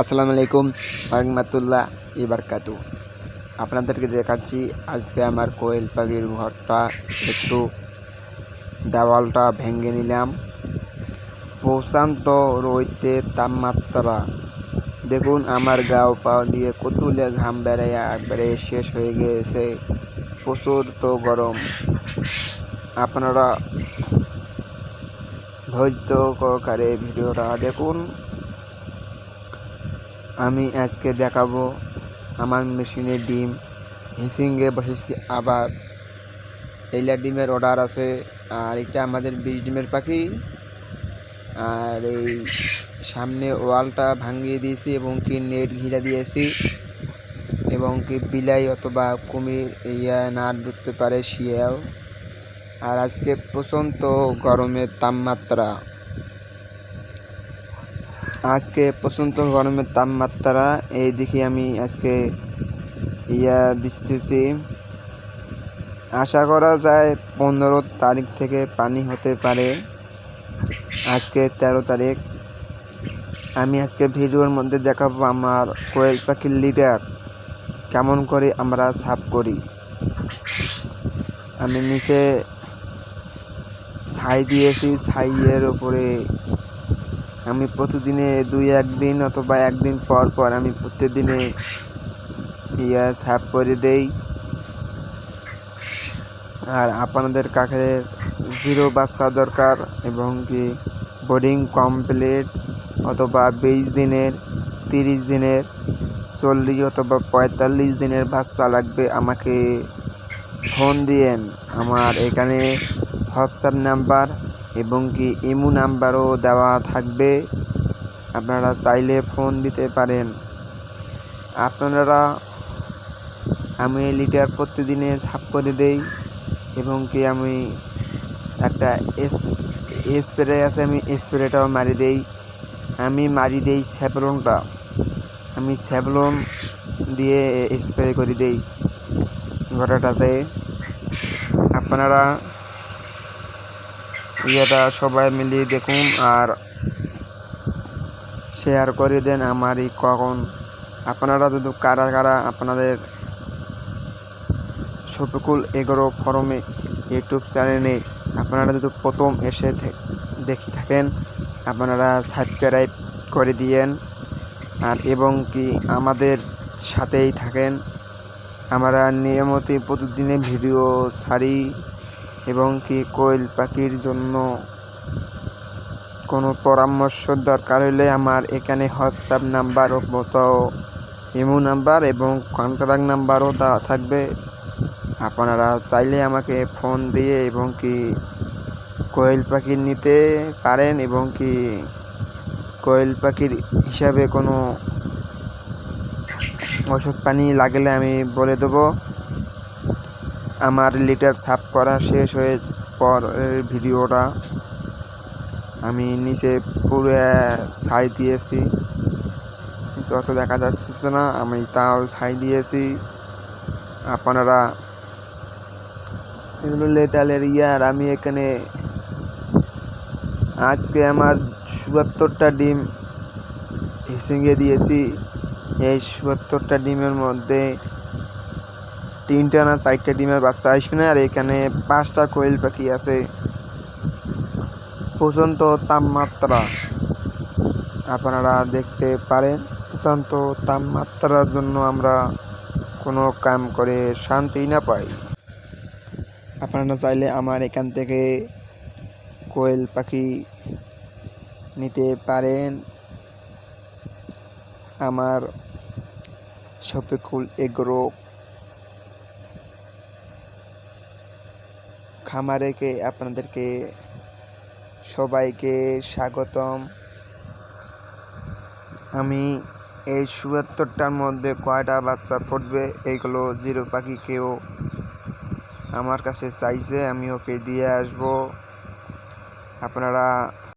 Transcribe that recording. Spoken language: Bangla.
আসসালামু আলাইকুম রহমতুল্লাহ ইবারকাতু। আপনাদেরকে দেখাচ্ছি আজকে আমার কোয়েল পাখির ঘরটা। একটু দেওয়ালটা ভেঙে নিলাম। প্রশান্ত রইতে তাপমাত্রা। দেখুন, আমার গাও পাও দিয়ে কতুলে ঘাম বেড়াইয়া একবারে শেষ হয়ে গিয়েছে। প্রচুর তো গরম। আপনারা ধৈর্য সহকারে ভিডিওটা দেখুন। আমি আজকে দেখাবো আমার মেশিনে ডিম। হিসিংয়ে বসেছি আবার। এইলা ডিমের অর্ডার আছে, আর এটা আমাদের বিশ ডিমের পাখি। আর এই সামনে ওয়ালটা ভাঙিয়ে দিয়েছি এবং কি নেট ঘিরা দিয়েছি। এবং কি বিলাই অথবা কুমির ইয়া না ঢুকতে পারে শিয়াল। আর আজকে প্রচণ্ড গরমের তাপমাত্রা। আজকে প্রচণ্ড গরমের তাপমাত্রা, এই দেখি আমি আজকে ইয়া দিচ্ছি। আশা করা যায় পনেরো তারিখ থেকে পানি হতে পারে। আজকে তেরো তারিখ। আমি আজকে ভিডিওর মধ্যে দেখাবো আমার কোয়েল পাখির লিডার, কেমন করে আমরা সাফ করি। আমি নিচে ছাই দিয়েছি, ছাইয়ের ওপরে আমি প্রতিদিনে দুই, একদিন অথবা একদিন পর পর আমি প্রতিদিনে ইয়া সাফ করে দেই। আর আপনাদের কাছে জিরো বাচ্চা দরকার এবং কি বোর্ডিং কমপ্লিট অথবা বিশ দিনের, তিরিশ দিনের, চল্লিশ অথবা পঁয়তাল্লিশ দিনের বাচ্চা লাগবে, আমাকে ফোন দিয়েন। আমার এখানে হোয়াটসঅ্যাপ নাম্বার এবং কি ইমো নাম্বারও দেওয়া থাকবে। আপনারা চাইলে ফোন দিতে পারেন। আপনারা আমি লিটার প্রতিদিনে সাফ করে দেই এবং কি আমি একটা এস স্প্রে আছে, আমি স্প্রেটাও মারি দেই। আমি মারি দেই স্যাভলনটা। আমি স্যাভলন দিয়ে স্প্রে করে দেই ঘরটাতে। আপনারা ইয়েটা সবাই মিলিয়ে দেখুন আর শেয়ার করে দেন আমারই কখন। আপনারা যদি কারা কারা আপনাদের শফিকুল এগারো ফরমে ইউটিউব চ্যানেলে আপনারা যদি প্রথম এসে দেখি থাকেন, আপনারা সাবস্ক্রাইব করে দিয়েন। আর এবং কি আমাদের সাথেই থাকেন। আমরা নিয়মিত প্রতিদিনে ভিডিও ছাড়ি। এবং কি কোয়েল পাখির জন্য কোনো পরামর্শ দরকার হলে আমার এখানে হোয়াটসঅ্যাপ নাম্বার মতো ইমো নাম্বার এবং কন্ট্রাক্ট নাম্বারও দেওয়া থাকবে। আপনারা চাইলে আমাকে ফোন দিয়ে এবং কি কোয়েল পাখি নিতে পারেন এবং কি কোয়েল পাখির হিসাবে কোনো ওষুধ পানি লাগলে আমি বলে দেবো। আমার লিটার সাফ করা শেষ হয়ে পরের ভিডিওটা আমি নিচে পুরো ছাই দিয়েছি। কিন্তু অত দেখা যাচ্ছে না, আমি তাও ছাই দিয়েছি। আপনারা এগুলো লেটালের ইয়ার, আমি এখানে আজকে আমার চুয়াত্তরটা ডিম হিসিংয়ে দিয়েছি। এই চুয়াত্তরটা ডিমের মধ্যে তিনটা না চারটা ডিমের বাচ্চা আসবে আর এখানে পাঁচটা কোয়েল পাখি আছে। প্রচণ্ড তাপমাত্রা আপনারা দেখতে পারেন প্রচণ্ড তাপমাত্রার জন্য আমরা কোনো কাম করে শান্তি না পাই। আপনারা চাইলে আমার এখান থেকে কোয়েল পাখি নিতে পারেন। আমার শফিকুল এগ্রো খামারেকে আপনাদেরকে সবাইকে স্বাগতম। আমি এই চুয়াত্তরটার মধ্যে কয়টা বাচ্চা ফুটবে এইগুলো জিরো পাখি কেউ আমার কাছে চাইছে, আমি ওকে দিয়ে আসব। আপনারা